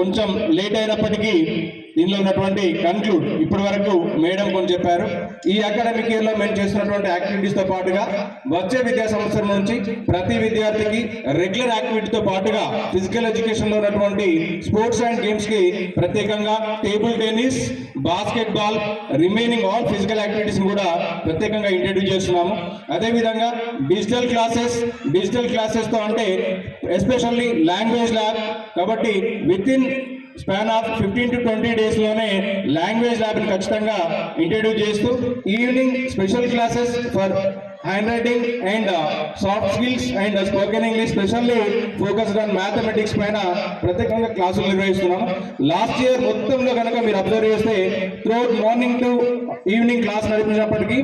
కొంచెం లేట్ అయినప్పటికీ దీనిలో ఉన్నటువంటి కన్క్లూడ్ ఇప్పటి వరకు మేడం కొన్ని చెప్పారు. ఈ అకాడమిక్ ఇయర్లో మేము చేసినటువంటి యాక్టివిటీస్తో పాటుగా వచ్చే విద్యా సంవత్సరం నుంచి ప్రతి విద్యార్థికి రెగ్యులర్ యాక్టివిటీతో పాటుగా ఫిజికల్ ఎడ్యుకేషన్లో ఉన్నటువంటి స్పోర్ట్స్ అండ్ గేమ్స్కి ప్రత్యేకంగా table tennis basketball remaining all physical activities కూడా ప్రత్యేకంగా ఇంట్రడ్యూస్ చేస్తున్నాము. అదేవిధంగా డిజిటల్ క్లాసెస్ డిజిటల్ క్లాసెస్తో అంటే ఎస్పెషల్లీ లాంగ్వేజ్ ల్యాబ్ కాబట్టి with in span of fifteen to twenty డేస్లోనే లాంగ్వేజ్ ల్యాబ్ ఖచ్చితంగా ఇంట్రడ్యూస్ చేస్తూ evening special classes for handwriting and uh, soft skills and uh, spoken English specially focused on mathematics పైన ప్రత్యేకంగా క్లాసులు నిర్వహిస్తున్నాము లాస్ట్ ఇయర్ మొత్తంలో కనుక మీరు అబ్జర్వ్ చేస్తే throughout morning to evening class నడిపించినప్పటికీ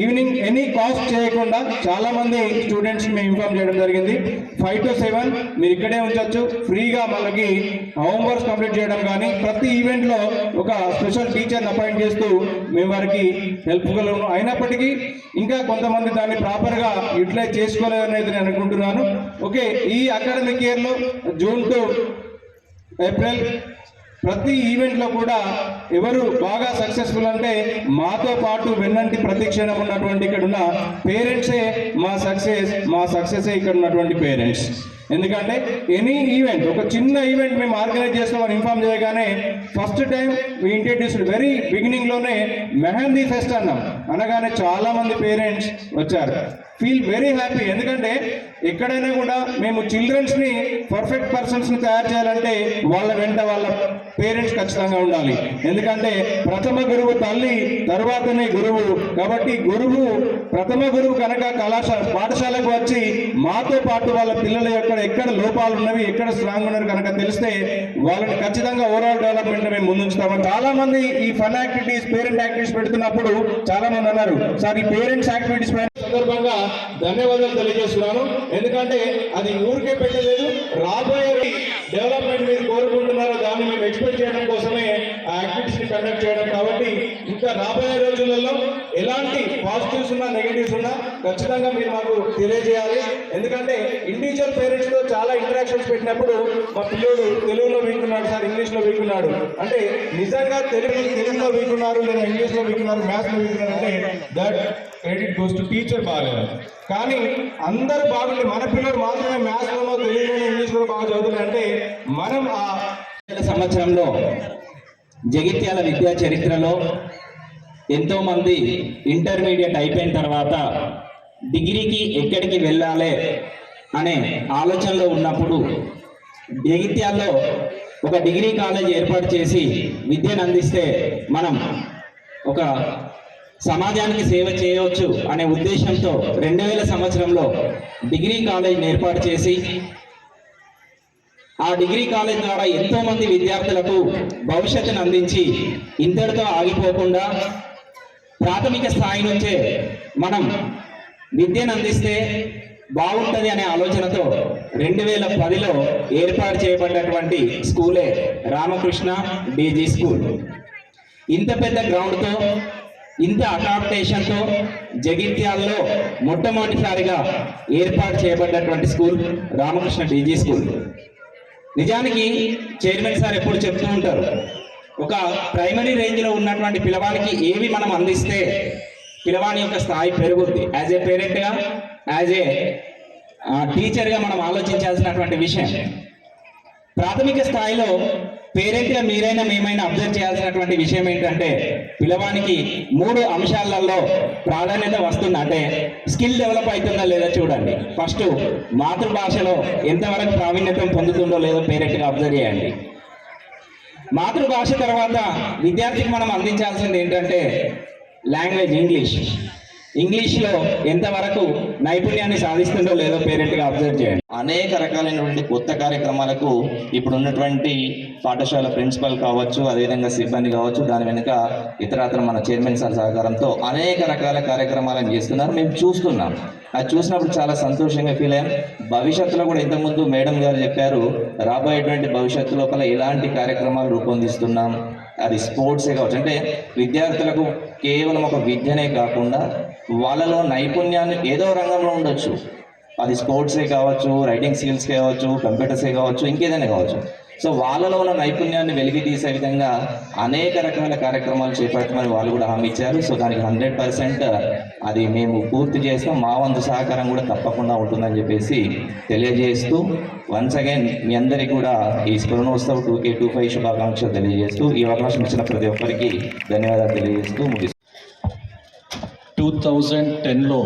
evening any cost చేయకుండా చాలా మంది స్టూడెంట్స్ మేము ఇన్ఫార్మ్ చేయడం జరిగింది. ఫైవ్ టు సెవెన్ మీరు ఇక్కడే ఉంచవచ్చు ఫ్రీగా మనకి హోంవర్క్స్ కంప్లీట్ చేయడం కానీ ప్రతి ఈవెంట్లో ఒక స్పెషల్ టీచర్ అపాయింట్ చేస్తూ మేము వారికి హెల్ప్ఫుల్ అయినప్పటికీ ఇంకా కొంతమంది దాన్ని ప్రాపర్గా యూటిలైజ్ చేసుకోలేదు అనేది నేను అనుకుంటున్నాను. ఓకే ఈ అకాడమిక్ ఇయర్లో జూన్ టు ఏప్రిల్ ప్రతి ఈవెంట్లో కూడా ఎవరు బాగా సక్సెస్ఫుల్ అంటే మాతో పాటు వెన్నంటి ప్రతిక్షణం ఉన్నటువంటి ఇక్కడ ఉన్న పేరెంట్సే మా సక్సెస్ మా సక్సెస్ ఇక్కడ ఉన్నటువంటి పేరెంట్స్ ఎందుకంటే ఎనీ ఈవెంట్ ఒక చిన్న ఈవెంట్ మేము ఆర్గనైజ్ చేస్తామని ఇన్ఫార్మ్ చేయగానే ఫస్ట్ టైం ఇంట్రడ్యూస్డ్ వెరీ బిగినింగ్లోనే మెహందీ ఫెస్ట్ అన్నాం. అనగానే చాలా మంది పేరెంట్స్ వచ్చారు. ఫీల్ వెరీ హ్యాపీ ఎందుకంటే ఎక్కడైనా కూడా మేము చిల్డ్రన్స్ని పర్ఫెక్ట్ పర్సన్స్ని తయారు చేయాలంటే వాళ్ళ వెంట వాళ్ళ పేరెంట్స్ ఖచ్చితంగా ఉండాలి. ఎందుకంటే ప్రథమ గురువు తల్లి తర్వాతనే గురువు. కాబట్టి గురువు ప్రథమ గురువు కనుక కళాశాల పాఠశాలకు వచ్చి మాతో పాటు వాళ్ళ పిల్లల యొక్క ఎక్కడ లోపాలు ఉన్నవి ఎక్కడ స్ట్రాంగ్ ఉన్నారు కనుక తెలిస్తే వాళ్ళని ఖచ్చితంగా ఓవరాల్ డెవలప్మెంట్ మేము ముందుంచుతాము. చాలా మంది ఈ ఫన్ యాక్టివిటీస్ పేరెంట్ యాక్టివిటీస్ పెడుతున్నప్పుడు చాలా మంది అన్నారు సార్ ఈ పేరెంట్స్ యాక్టివిటీస్ సందర్భంగా ధన్యవాదాలు తెలియజేస్తున్నాను. ఎందుకంటే అది ఊరికే పెట్టలేదు రాబోయే డెవలప్మెంట్ మీరు కోరుకుంటున్నారో దాన్ని మేము ఎక్స్పెక్ట్ చేయడం కోసమే ఆ యాక్టివిటీస్ని కండక్ట్ చేయడం కాబట్టి ఇంకా రాబోయే రోజులలో ఎలాంటి పాజిటివ్స్ ఉన్నా నెగటివ్స్ ఉన్నా ఖచ్చితంగా మీరు మాకు తెలియజేయాలి. ఎందుకంటే ఇండివిజువల్ పేరెంట్స్తో చాలా ఇంటరాక్షన్స్ పెట్టినప్పుడు మా పిల్లోడు తెలుగులో వింటున్నాడు సార్ ఇంగ్లీష్లో వింటున్నాడు. అంటే నిజంగా తెలుగు తెలుగులో వింటున్నారు లేదా ఇంగ్లీష్లో వింటున్నారు మ్యాథ్స్లో వింటున్నారు అంటే that credit goes to teacher బాగాలేదు కానీ అందరు బాగుండి మన పిల్లలు మాత్రమే మ్యాథ్స్ లోనో తెలుగులోనో ఇంగ్లీష్లో బాగా చదువుతున్నారంటే మనం ఆ సంవత్సరంలో జగిత్యాల విద్యా చరిత్రలో ఎంతో మంది ఇంటర్మీడియట్ అయిపోయిన తర్వాత డిగ్రీకి ఎక్కడికి వెళ్ళాలి అనే ఆలోచనలో ఉన్నప్పుడు జగిత్యాల్లో ఒక డిగ్రీ కాలేజ్ ఏర్పాటు చేసి విద్యను అందిస్తే మనం ఒక సమాజానికి సేవ చేయవచ్చు అనే ఉద్దేశంతో రెండు వేల సంవత్సరంలో డిగ్రీ కాలేజ్ ఏర్పాటు చేసి ఆ డిగ్రీ కాలేజ్ ద్వారా ఎంతో మంది విద్యార్థులకు భవిష్యత్తును అందించి ఇంతటితో ఆగిపోకుండా ప్రాథమిక స్థాయి నుంచే మనం విద్యను అందిస్తే బాగుంటుంది అనే ఆలోచనతో రెండు వేల పదిలో ఏర్పాటు చేయబడినటువంటి స్కూలే రామకృష్ణ డీజీ స్కూల్. ఇంత పెద్ద గ్రౌండ్తో ఇంత అకామిడేషన్తో జగిత్యాల్లో మొట్టమొదటిసారిగా ఏర్పాటు చేయబడినటువంటి స్కూల్ రామకృష్ణ డీజీ స్కూల్. నిజానికి చైర్మన్ సార్ ఎప్పుడు చెప్తూ ఉంటారు ఒక ప్రైమరీ రేంజ్లో ఉన్నటువంటి పిలవానికి ఏవి మనం అందిస్తే పిలవాని యొక్క స్థాయి పెరుగుద్ది. యాజ్ ఏ పేరెంట్గా యాజ్ ఏ టీచర్గా మనం ఆలోచించాల్సినటువంటి విషయం. ప్రాథమిక స్థాయిలో పేరెంట్గా మీరైనా మేమైనా అబ్జర్వ్ చేయాల్సినటువంటి విషయం ఏంటంటే పిలవానికి మూడు అంశాలలో ప్రాధాన్యత వస్తుంది. అంటే స్కిల్ డెవలప్ అవుతుందా లేదా చూడండి. ఫస్ట్ మాతృభాషలో ఎంతవరకు ప్రావీణ్యతం పొందుతుందో లేదో పేరెంట్గా అబ్జర్వ్ చేయండి. మాతృభాష తర్వాత విద్యార్థికి మనం అందించాల్సింది ఏంటంటే లాంగ్వేజ్ ఇంగ్లీష్. ఇంగ్లీష్లో ఎంతవరకు నైపుణ్యాన్ని సాధిస్తుందో లేదో పేరెంట్గా అబ్జర్వ్ చేయండి. అనేక రకాలైనటువంటి కొత్త కార్యక్రమాలకు ఇప్పుడు ఉన్నటువంటి పాఠశాల ప్రిన్సిపల్ కావచ్చు అదేవిధంగా సిబ్బంది కావచ్చు దాని వెనుక ఇతరత్ర మన చైర్మన్ సార్ సహకారంతో అనేక రకాల కార్యక్రమాలను చేస్తున్నారు. మేము చూస్తున్నాం. అది చూసినప్పుడు చాలా సంతోషంగా ఫీల్ అయ్యాం. భవిష్యత్తులో కూడా ఇంతకుముందు మేడం గారు చెప్పారు రాబోయేటువంటి భవిష్యత్తు లోపల ఎలాంటి కార్యక్రమాలు రూపొందిస్తున్నాం. అది స్పోర్ట్సే కావచ్చు. అంటే విద్యార్థులకు కేవలం ఒక విద్యనే కాకుండా వాళ్ళలో నైపుణ్యాన్ని ఏదో రంగంలో ఉండొచ్చు. అది స్పోర్ట్సే కావచ్చు రైటింగ్ స్కిల్స్ కావచ్చు కంప్యూటర్సే కావచ్చు ఇంకేదైనా కావచ్చు. సో వాళ్ళలో ఉన్న నైపుణ్యాన్ని వెలికి తీసే విధంగా అనేక రకాల కార్యక్రమాలు చేపట్టమని వాళ్ళు కూడా హామీ ఇచ్చారు. సో దానికి హండ్రెడ్ పర్సెంట్ అది మేము పూర్తి చేస్తాం. మా వంతు సహకారం కూడా తప్పకుండా ఉంటుందని చెప్పేసి తెలియజేస్తూ వన్స్ అగైన్ మీ అందరికీ కూడా ఈ స్మరణోత్సవ్ టూ కే టూ ఫైవ్ శుభాకాంక్షలు తెలియజేస్తూ ఈ అవకాశం ఇచ్చిన ప్రతి ఒక్కరికి ధన్యవాదాలు తెలియజేస్తూ ముగిస్తాం టూ థౌజండ్ టెన్లో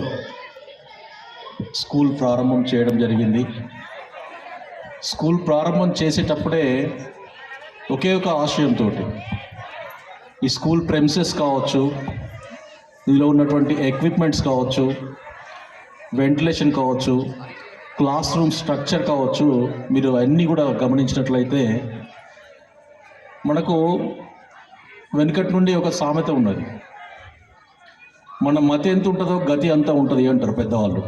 స్కూల్ ప్రారంభం చేయడం జరిగింది. స్కూల్ ప్రారంభం చేసేటప్పుడే ఒకే ఒక ఆశయంతో ఈ స్కూల్ ప్రెమిసెస్ కావచ్చు ఇందులో ఉన్నటువంటి ఎక్విప్మెంట్స్ కావచ్చు వెంటిలేషన్ కావచ్చు క్లాస్ రూమ్ స్ట్రక్చర్ కావచ్చు మీరు అన్నీ కూడా గమనించినట్లయితే మనకు వెనుకటి నుండి ఒక సామెత ఉన్నది. మన మతి ఎంత ఉంటుందో గతి అంత ఉంటుంది అంటారు పెద్దవాళ్ళు.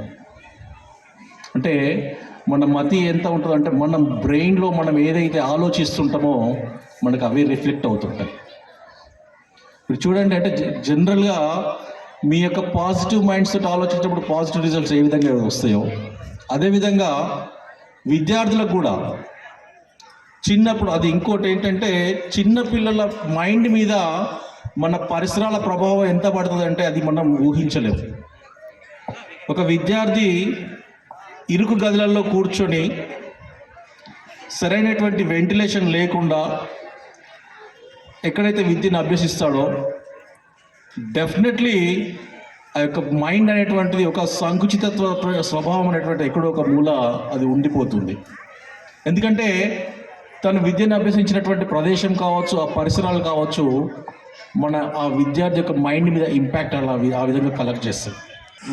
అంటే మన మతి ఎంత ఉంటుందో అంటే మనం బ్రెయిన్లో మనం ఏదైతే ఆలోచిస్తుంటామో మనకు అవే రిఫ్లెక్ట్ అవుతుంటాయి. ఇప్పుడు చూడండి అంటే జ- జనరల్గా మీ యొక్క పాజిటివ్ మైండ్ సెట్ ఆలోచించినప్పుడు పాజిటివ్ రిజల్ట్స్ ఏ విధంగా వస్తాయో అదేవిధంగా విద్యార్థులకు కూడా. చిన్నప్పుడు అది ఇంకోటి ఏంటంటే చిన్న పిల్లల మైండ్ మీద మన పరిసరాల ప్రభావం ఎంత పడుతుంది అంటే అది మనం ఊహించలేము. ఒక విద్యార్థి ఇరుకు గదులలో కూర్చొని సరైనటువంటి వెంటిలేషన్ లేకుండా ఎక్కడైతే విద్యను అభ్యసిస్తాడో డెఫినెట్లీ ఆ యొక్క మైండ్ అనేటువంటిది ఒక సంకుచితత్వ స్వభావం అనేటువంటి ఎక్కడో ఒక మూల అది ఉండిపోతుంది. ఎందుకంటే తను విద్యను అభ్యసించినటువంటి ప్రదేశం కావచ్చు ఆ పరిసరాలు కావచ్చు మన ఆ విద్యార్థి యొక్క మైండ్ మీద ఇంపాక్ట్ అలా ఆ విధంగా కలెక్ట్ చేస్తుంది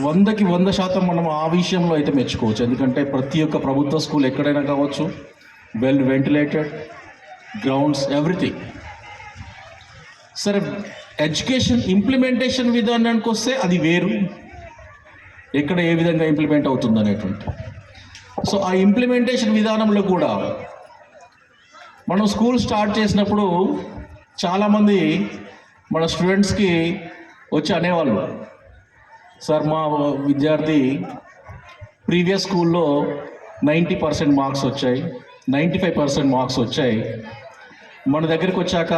వందకి వంద శాతం మనం ఆ విషయంలో అయితే మెచ్చుకోవచ్చు. ఎందుకంటే ప్రతి ఒక్క ప్రభుత్వ స్కూల్ ఎక్కడైనా కావచ్చు వెల్ వెంటిలేటెడ్ గ్రౌండ్స్ ఎవ్రీథింగ్ సరే ఎడ్యుకేషన్ ఇంప్లిమెంటేషన్ విధానానికి వస్తే అది వేరు. ఎక్కడ ఏ విధంగా ఇంప్లిమెంట్ అవుతుంది అనేటువంటి. సో ఆ ఇంప్లిమెంటేషన్ విధానంలో కూడా మనం స్కూల్ స్టార్ట్ చేసినప్పుడు చాలామంది మన స్టూడెంట్స్కి వచ్చి అనేవాళ్ళు. సార్ మా విద్యార్థి ప్రీవియస్ స్కూల్లో నైంటీ పర్సెంట్ మార్క్స్ వచ్చాయి నైంటీ ఫైవ్ పర్సెంట్ మార్క్స్ వచ్చాయి. మన దగ్గరికి వచ్చాక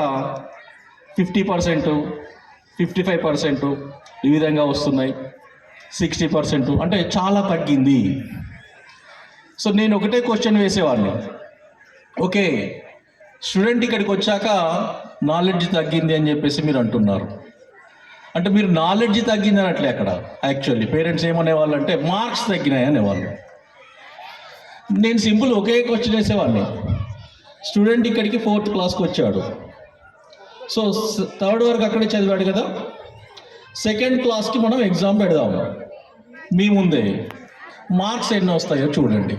fifty percent fifty five percent ఈ విధంగా వస్తున్నాయి. సిక్స్టీ పర్సెంట్ అంటే చాలా తగ్గింది. సో నేను ఒకటే క్వశ్చన్ వేసేవాడిని. ఓకే స్టూడెంట్ ఇక్కడికి వచ్చాక నాలెడ్జ్ తగ్గింది అని చెప్పేసి మీరు అంటున్నారు. అంటే మీరు నాలెడ్జ్ తగ్గింది అనట్లే అక్కడ యాక్చువల్లీ. పేరెంట్స్ ఏమనేవాళ్ళు అంటే మార్క్స్ తగ్గినాయి అనేవాళ్ళు. నేను సింపుల్ ఒకే క్వశ్చన్ వేసేవాడిని స్టూడెంట్ ఇక్కడికి ఫోర్త్ క్లాస్కి వచ్చాడు. సో థర్డ్ వరకు అక్కడే చదివాడు కదా. సెకండ్ క్లాస్కి మనం ఎగ్జామ్ పెడదాం. మీ ముందే. మార్క్స్ ఎన్ని వస్తాయో చూడండి.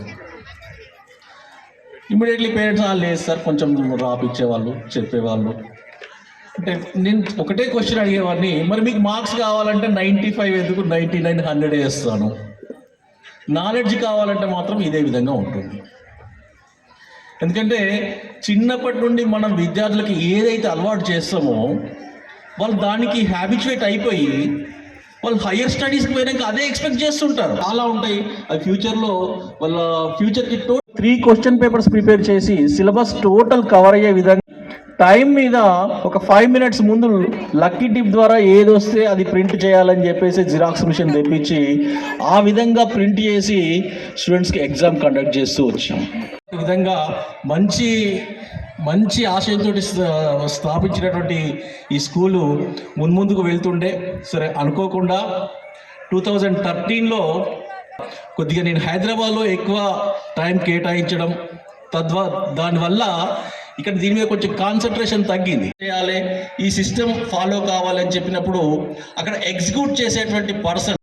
ఇమీడియట్లీ పేరెంట్స్ వాళ్ళు లేదు సార్ కొంచెం రాపిచ్చేవాళ్ళు చెప్పేవాళ్ళు. అంటే నేను ఒకటే క్వశ్చన్ అడిగేవాడిని మరి మీకు మార్క్స్ కావాలంటే నైంటీ ఫైవ్ ఎందుకు? నైంటీ నైన్ హండ్రెడ్ వేస్తాను నాలెడ్జ్ కావాలంటే మాత్రం ఇదే విధంగా ఉంటుంది. ఎందుకంటే చిన్నప్పటి నుండి మనం విద్యార్థులకి ఏదైతే అలవాటు చేస్తామో వాళ్ళు దానికి హ్యాబిచువేట్ అయిపోయి వాళ్ళు హయ్యర్ స్టడీస్కి పోయినాక అదే ఎక్స్పెక్ట్ చేస్తుంటారు. అలా ఉంటాయి. ఆ ఫ్యూచర్లో వాళ్ళ ఫ్యూచర్కి two three question papers prepare చేసి సిలబస్ టోటల్ కవర్ అయ్యే విధంగా టైం మీద ఒక ఫైవ్ మినిట్స్ ముందు లక్కీ టిప్ ద్వారా ఏది వస్తే అది ప్రింట్ చేయాలని చెప్పేసి జిరాక్స్ మిషన్ తెప్పించి ఆ విధంగా ప్రింట్ చేసి స్టూడెంట్స్కి ఎగ్జామ్ కండక్ట్ చేస్తూ వచ్చాం. ఈ విధంగా మంచి మంచి ఆశయంతో స్థాపించినటువంటి ఈ స్కూలు మున్ముందుకు వెళ్తుండే. సరే అనుకోకుండా టూ థౌజండ్ థర్టీన్లో కొద్దిగా నేను హైదరాబాద్లో ఎక్కువ టైం కేటాయించడం తద్వా దానివల్ల ఇక్కడ దీని మీద కొంచెం కాన్సన్ట్రేషన్ తగ్గింది. చేయాలి? ఈ సిస్టమ్ ఫాలో కావాలని చెప్పినప్పుడు అక్కడ ఎగ్జిక్యూట్ చేసేటువంటి పర్సన్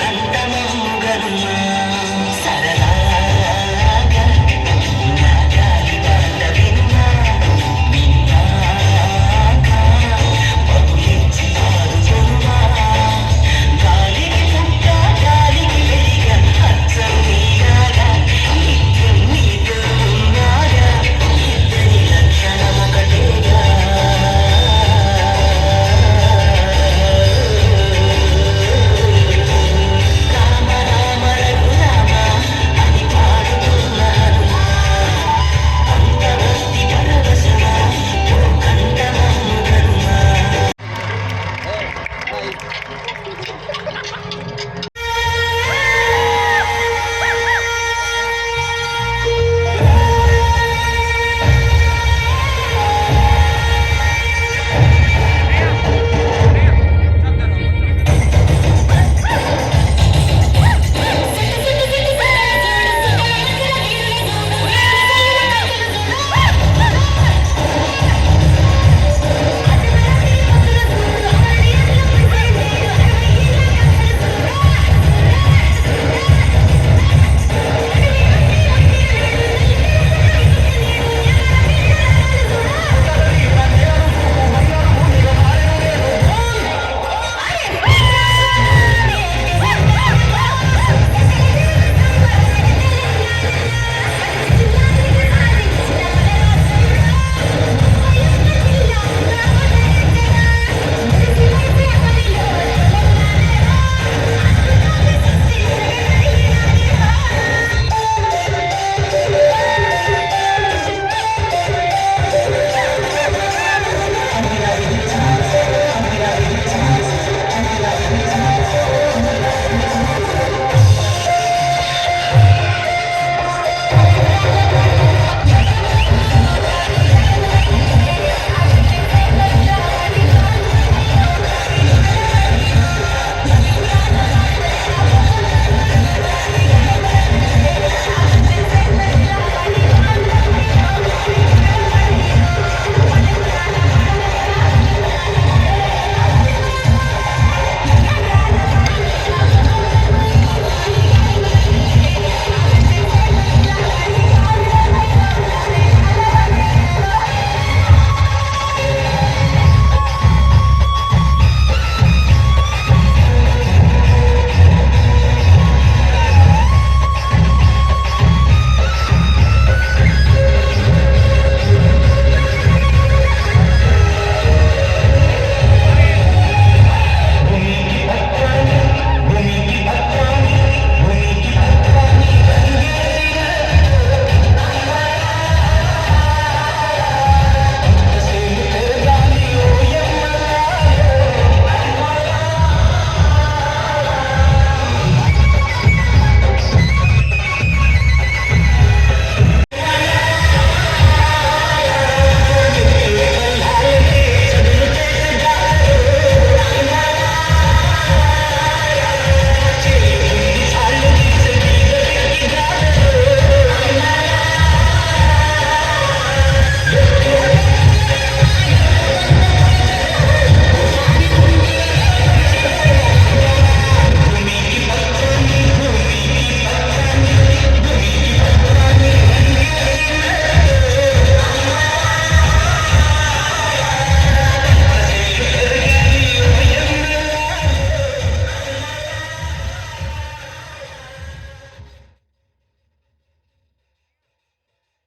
கண்டனங்களில்